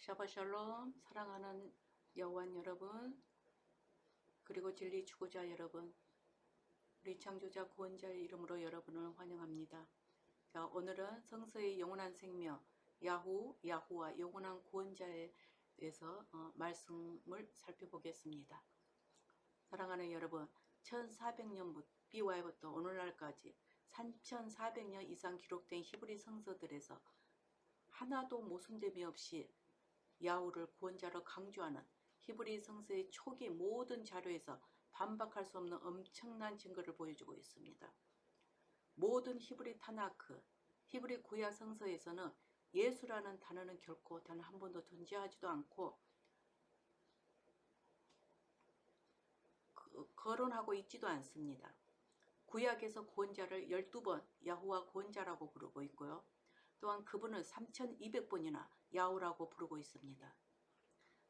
샤바샬롬 사랑하는 여호완 여러분 그리고 진리 추구자 여러분 우리 창조자 구원자의 이름으로 여러분을 환영합니다. 자, 오늘은 성서의 영원한 생명 야후 야후와 영원한 구원자에 대해서 어, 말씀을 살펴보겠습니다. 사랑하는 여러분 1400년부터 BY부터 오늘날까지 3400년 이상 기록된 히브리 성서들에서 하나도 모순됨이 없이 야후를 구원자로 강조하는 히브리 성서의 초기 모든 자료에서 반박할 수 없는 엄청난 증거를 보여주고 있습니다. 모든 히브리 타나크, 히브리 구약 성서에서는 예수라는 단어는 결코 단 한 번도 존재하지도 않고 그, 거론하고 있지도 않습니다. 구약에서 구원자를 12번 야후와 구원자라고 부르고 있고요. 또한 그분을 3200번이나 야후라고 부르고 있습니다.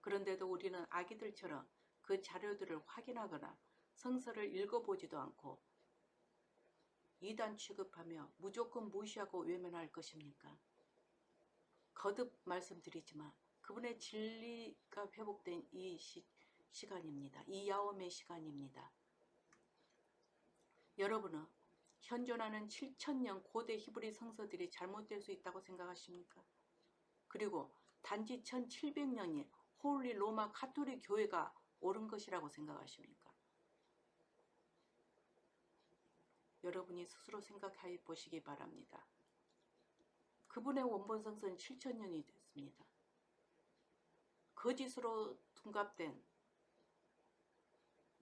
그런데도 우리는 아기들처럼 그 자료들을 확인하거나 성서를 읽어보지도 않고 이단 취급하며 무조건 무시하고 외면할 것입니까? 거듭 말씀드리지만 그분의 진리가 회복된 이 시, 시간입니다. 이 야옴의 시간입니다. 여러분은 현존하는 7천년 고대 히브리 성서들이 잘못될 수 있다고 생각하십니까? 그리고 단지 1700년이 홀리 로마 카톨릭 교회가 옳은 것이라고 생각하십니까? 여러분이 스스로 생각해 보시기 바랍니다. 그분의 원본 성서는 7천년이 됐습니다. 거짓으로 둔갑된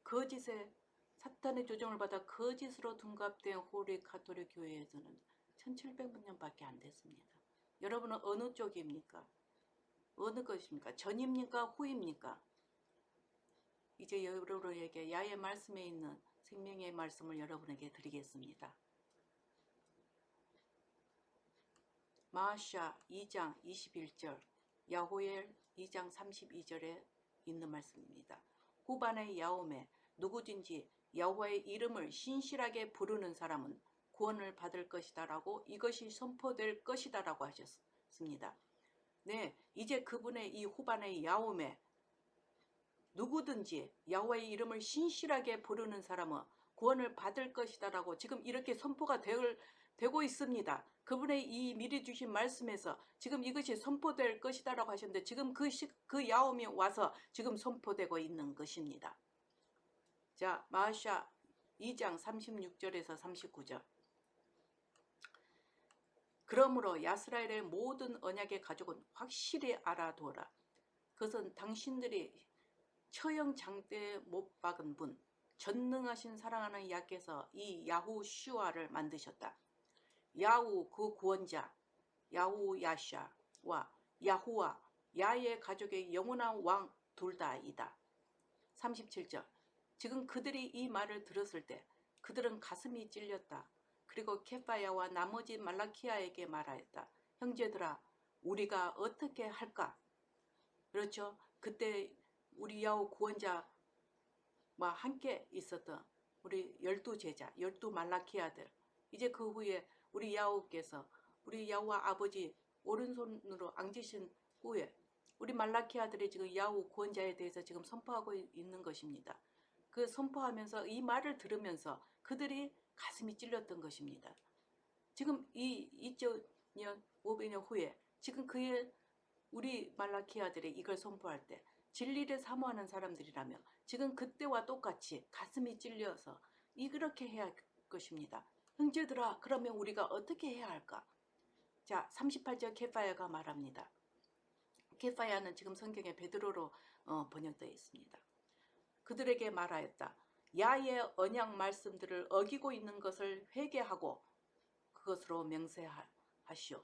거짓에 사탄의 조정을 받아 거짓으로 둔갑된 호리 카톨릭 교회에서는 1700년 밖에 안 됐습니다. 여러분은 어느 쪽입니까? 어느 것입니까? 전입니까? 후입니까? 이제 여러분에게 야의 말씀에 있는 생명의 말씀을 여러분에게 드리겠습니다. 마샤 2장 21절 야호엘 2장 32절에 있는 말씀입니다. 후반의 야옴에 누구든지 여호와의 이름을 신실하게 부르는 사람은 구원을 받을 것이다 라고 이것이 선포될 것이다 라고 하셨습니다. 네, 이제 그분의 이 후반의 야옴에 누구든지 야호와의 이름을 신실하게 부르는 사람은 구원을 받을 것이다 라고 지금 이렇게 선포가 될, 되고 있습니다. 그분의 이 미리 주신 말씀에서 지금 이것이 선포될 것이다 라고 하셨는데 지금 그, 시, 그 야옴이 와서 지금 선포되고 있는 것입니다. 자, 마샤 2장 36절에서 39절. 그러므로 야스라엘의 모든 언약의 가족은 확실히 알아두어라. 그것은 당신들이 처형 장대에 못 박은 분, 전능하신 사랑하는 야께서 이 야후 슈아를 만드셨다. 야후 그 구원자, 야후 야샤와 야후와 야의 가족의 영원한 왕 둘 다이다. 37절 지금 그들이 이 말을 들었을 때 그들은 가슴이 찔렸다. 그리고 케파야와 나머지 말라키아에게 말하였다. 형제들아 우리가 어떻게 할까? 그렇죠. 그때 우리 야후 구원자와 함께 있었던 우리 열두 제자, 열두 말라키아들 이제 그 후에 우리 야후께서 우리 야후와 아버지 오른손으로 앉으신 후에 우리 말라키아들이 지금 야후 구원자에 대해서 지금 선포하고 있는 것입니다. 그 선포하면서 이 말을 들으면서 그들이 가슴이 찔렸던 것입니다. 지금 이 2.5년 500년 후에 지금 그의 우리 말라키아들이 이걸 선포할 때 진리를 사모하는 사람들이라면 지금 그때와 똑같이 가슴이 찔려서 이렇게 해야 할 것입니다. 형제들아 그러면 우리가 어떻게 해야 할까? 자 38절 케파야가 말합니다. 케파야는 지금 성경에 베드로로 어, 번역되어 있습니다. 그들에게 말하였다. 야의 언약 말씀들을 어기고 있는 것을 회개하고 그것으로 명세하시오.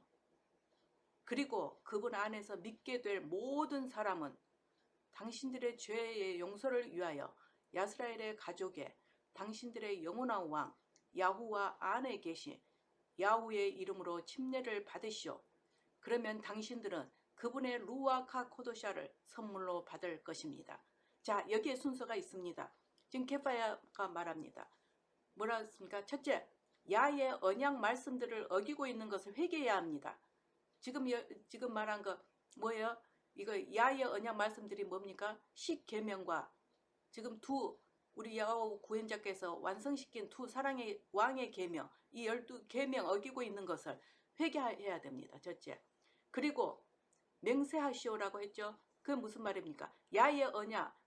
그리고 그분 안에서 믿게 될 모든 사람은 당신들의 죄의 용서를 위하여 야스라엘의 가족에 당신들의 영원한 왕 야후와 안에 계신 야후의 이름으로 침례를 받으시오. 그러면 당신들은 그분의 루아카 코도샤를 선물로 받을 것입니다. 자 여기에 순서가 있습니다. 지금 케파야가 말합니다. 뭐라 했습니까? 첫째, 야의 언약 말씀들을 어기고 있는 것을 회개해야 합니다. 지금 여, 지금 말한 거 뭐예요? 이거 야의 언약 말씀들이 뭡니까? 십계명과 지금 두 우리 야호 구현자께서 완성시킨 두 사랑의 왕의 계명 이 열두 계명 어기고 있는 것을 회개해야 됩니다. 첫째. 그리고 맹세하시오라고 했죠. 그 무슨 말입니까? 야의 언약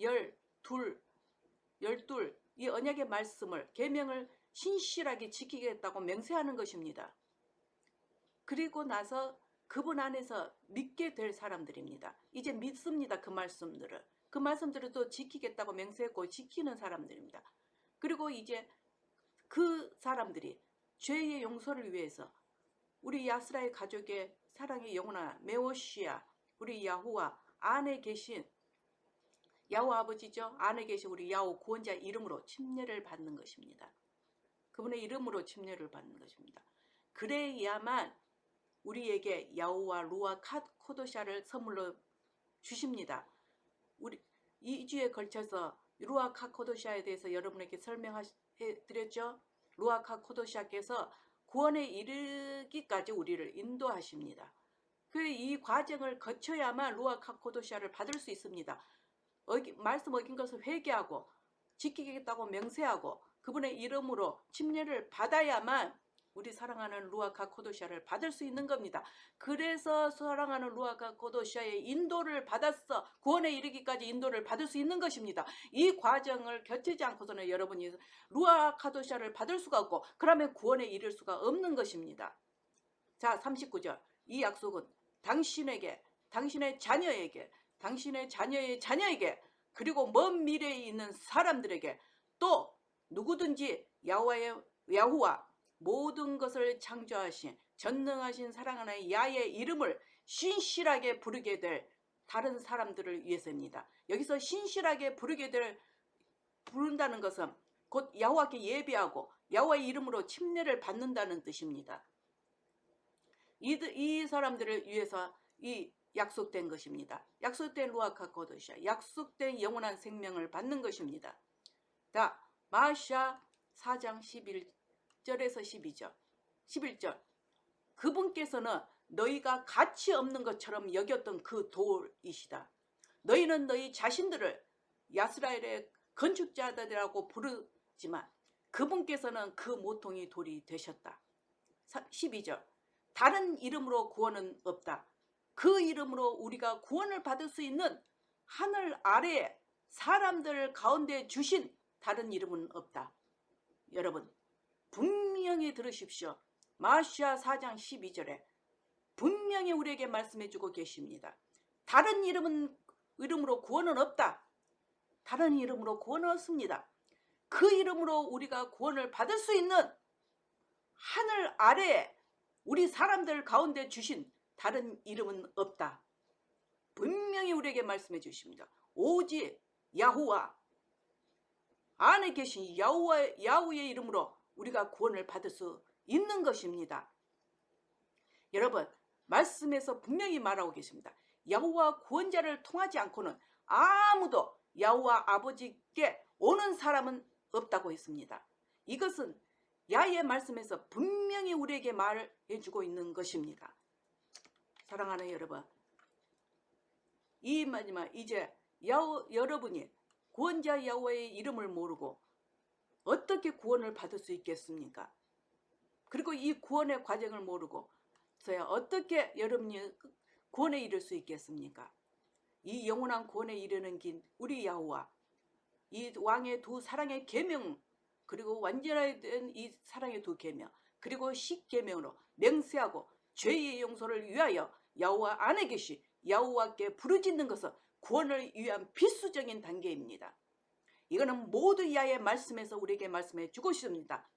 열 둘 열둘 이 언약의 말씀을 계명을 신실하게 지키겠다고 맹세하는 것입니다. 그리고 나서 그분 안에서 믿게 될 사람들입니다. 이제 믿습니다. 그 말씀들을. 그 말씀들을 또 지키겠다고 맹세했고 지키는 사람들입니다. 그리고 이제 그 사람들이 죄의 용서를 위해서 우리 야스라의 가족의 사랑의 영혼아 메오시아 우리 야후와 안에 계신 야후 아버지죠. 안에 계신 우리 야후 구원자 이름으로 침례를 받는 것입니다. 그분의 이름으로 침례를 받는 것입니다. 그래야만 우리에게 야후와 루아 카코도샤를 선물로 주십니다. 우리 이 주에 걸쳐서 루아 카코도샤에 대해서 여러분에게 설명해 드렸죠. 루아 카코도샤께서 구원에 이르기까지 우리를 인도하십니다. 그 이 과정을 거쳐야만 루아 카코도샤를 받을 수 있습니다. 어기, 말씀 어긴 것을 회개하고 지키겠다고 맹세하고 그분의 이름으로 침례를 받아야만 우리 사랑하는 루아카 코도시아를 받을 수 있는 겁니다. 그래서 사랑하는 루아카 코도시아의 인도를 받았어 구원에 이르기까지 인도를 받을 수 있는 것입니다. 이 과정을 겹치지 않고서는 여러분이 루아카 도시아를 받을 수가 없고 그러면 구원에 이를 수가 없는 것입니다. 자 39절 이 약속은 당신에게 당신의 자녀에게 당신의 자녀의 자녀에게 그리고 먼 미래에 있는 사람들에게 또 누구든지 야후와의 야후와 모든 것을 창조하신 전능하신 사랑하는 야의 이름을 신실하게 부르게 될 다른 사람들을 위해서입니다. 여기서 신실하게 부르게 될 부른다는 것은 곧 야후와께 예배하고 야후와의 이름으로 침례를 받는다는 뜻입니다. 이, 이 사람들을 위해서 이 약속된 것입니다. 약속된 루아카 코드샤, 약속된 영원한 생명을 받는 것입니다. 자, 마샤 4장 11절에서 12절, 11절. 그분께서는 너희가 가치 없는 것처럼 여겼던 그 돌이시다. 너희는 너희 자신들을 야스라엘의 건축자들이라고 부르지만 그분께서는 그 모퉁이 돌이 되셨다. 12절. 다른 이름으로 구원은 없다. 그 이름으로 우리가 구원을 받을 수 있는 하늘 아래에 사람들 가운데 주신 다른 이름은 없다. 여러분 분명히 들으십시오. 마시아 4장 12절에 분명히 우리에게 말씀해 주고 계십니다. 다른 이름은 이름으로 구원은 없다. 다른 이름으로 구원은 없습니다. 그 이름으로 우리가 구원을 받을 수 있는 하늘 아래에 우리 사람들 가운데 주신 다른 이름은 없다. 분명히 우리에게 말씀해 주십니다. 오직 야후와 안에 계신 야후와, 야후의 이름으로 우리가 구원을 받을 수 있는 것입니다. 여러분 말씀에서 분명히 말하고 계십니다. 야후와 구원자를 통하지 않고는 아무도 야후와 아버지께 오는 사람은 없다고 했습니다. 이것은 야의 말씀에서 분명히 우리에게 말해주고 있는 것입니다. 사랑하는 여러분 이 마지막 이제 야호, 여러분이 구원자 야호의 이름을 모르고 어떻게 구원을 받을 수 있겠습니까? 그리고 이 구원의 과정을 모르고 저야 어떻게 여러분이 구원에 이를 수 있겠습니까? 이 영원한 구원에 이르는 길 우리 야호와 이 왕의 두 사랑의 계명 그리고 완전한 이 사랑의 두 계명 그리고 십계명으로 맹세하고 죄의 용서를 위하여 야호와 안에 계시 야호와께 부르짖는 것은 구원을 위한 필수적인 단계입니다. 이거는 모두 야의 말씀에서 우리에게 말씀해 주고 있습니다.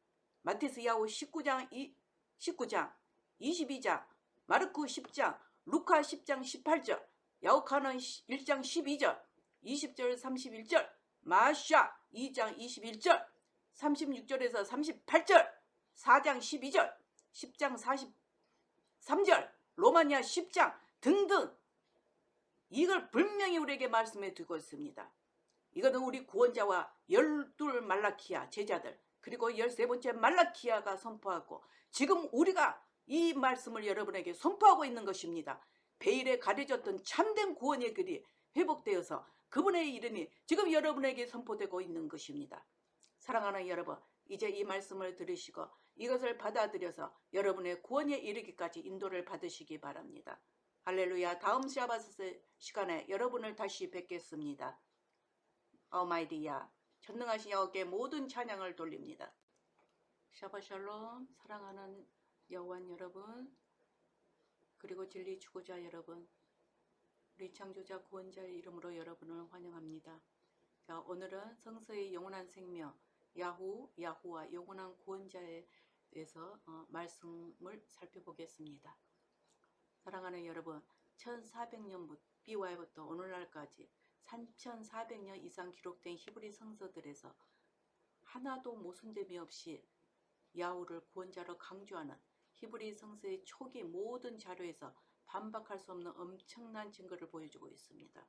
마테스 야호 19장 2, 19장 22장 마르크 10장 루카 10장 18절 야오카는 1장 12절 20절 31절 마샤 2장 21절 36절에서 38절 4장 12절 10장 43절 로마니아 10장 등등 이걸 분명히 우리에게 말씀해 두고 있습니다. 이거는 우리 구원자와 열둘 말라키아 제자들 그리고 열세 번째 말라키아가 선포하고 지금 우리가 이 말씀을 여러분에게 선포하고 있는 것입니다. 베일에 가려졌던 참된 구원의 길이 회복되어서 그분의 이름이 지금 여러분에게 선포되고 있는 것입니다. 사랑하는 여러분, 이제 이 말씀을 들으시고 이것을 받아들여서 여러분의 구원에 이르기까지 인도를 받으시기 바랍니다. 할렐루야. 다음 샤바스 시간에 여러분을 다시 뵙겠습니다. 어마이디야. 전능하신 여호와께 모든 찬양을 돌립니다. 샤바샬롬 사랑하는 여호완 여러분 그리고 진리 추구자 여러분 우리 창조자 구원자의 이름으로 여러분을 환영합니다. 자, 오늘은 성서의 영원한 생명 야후 야후와 영원한 구원자에 대해서 어, 말씀을 살펴보겠습니다. 사랑하는 여러분 1400년 BY부터 오늘날까지 3400년 이상 기록된 히브리 성서들에서 하나도 모순됨이 없이 야후를 구원자로 강조하는 히브리 성서의 초기 모든 자료에서 반박할 수 없는 엄청난 증거를 보여주고 있습니다.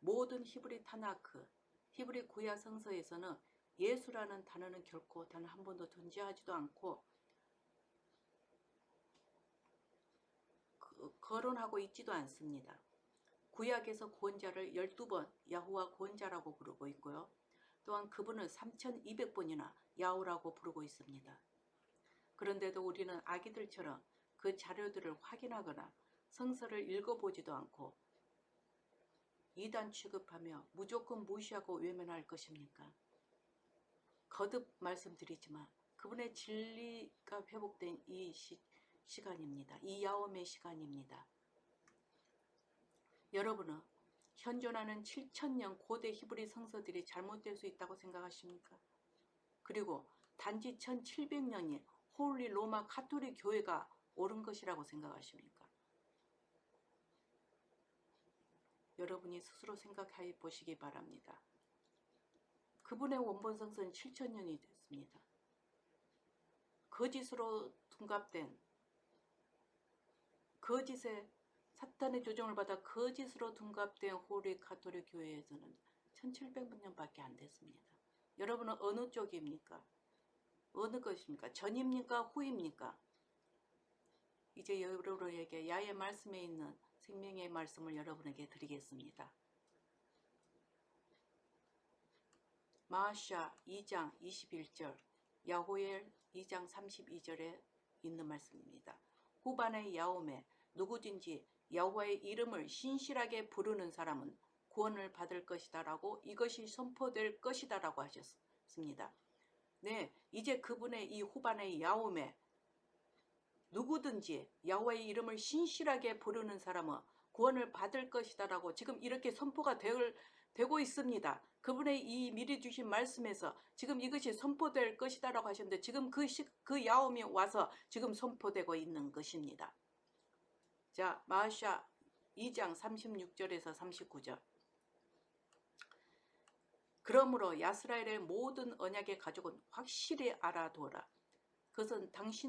모든 히브리 타나크, 히브리 구약 성서에서는 예수라는 단어는 결코 단 한 번도 존재하지도 않고 그- 거론하고 있지도 않습니다. 구약에서 구원자를 12번 야후와 구원자라고 부르고 있고요. 또한 그분을 3200번이나 야후라고 부르고 있습니다. 그런데도 우리는 아기들처럼 그 자료들을 확인하거나 성서를 읽어보지도 않고 이단 취급하며 무조건 무시하고 외면할 것입니까? 거듭 말씀드리지만 그분의 진리가 회복된 이 시, 시간입니다. 이 야옴의 시간입니다. 여러분은 현존하는 7천년 고대 히브리 성서들이 잘못될 수 있다고 생각하십니까? 그리고 단지 1700년이 홀리 로마 카톨릭 교회가 옳은 것이라고 생각하십니까? 여러분이 스스로 생각해 보시기 바랍니다. 그분의 원본 성서는 7천년이 됐습니다. 거짓으로 둔갑된 거짓의 사탄의 조정을 받아 거짓으로 둔갑된 홀리 카톨릭 교회에서는 1700년밖에 안 됐습니다. 여러분은 어느 쪽입니까? 어느 것입니까? 전입니까? 후입니까? 이제 여러분에게 야의 말씀에 있는 생명의 말씀을 여러분에게 드리겠습니다. 마샤 2장 21절, 야호엘 2장 32절에 있는 말씀입니다. 후반의 야옴에 누구든지 여호와의 이름을 신실하게 부르는 사람은 구원을 받을 것이다 라고 이것이 선포될 것이다 라고 하셨습니다. 네, 이제 그분의 이 후반의 야옴에 누구든지 야호와의 이름을 신실하게 부르는 사람은 구원을 받을 것이다라고 지금 이렇게 선포가 될, 되고 있습니다. 그분의 이 미리 주신 말씀에서 지금 이것이 선포될 것이다라고 하셨는데 지금 그, 시, 그 야옴이 와서 지금 선포되고 있는 것입니다. 자, 마샤 2장 36절에서 39절. 그러므로 야스라엘의 모든 언약의 가족은 확실히 알아두어라. 그것은 당신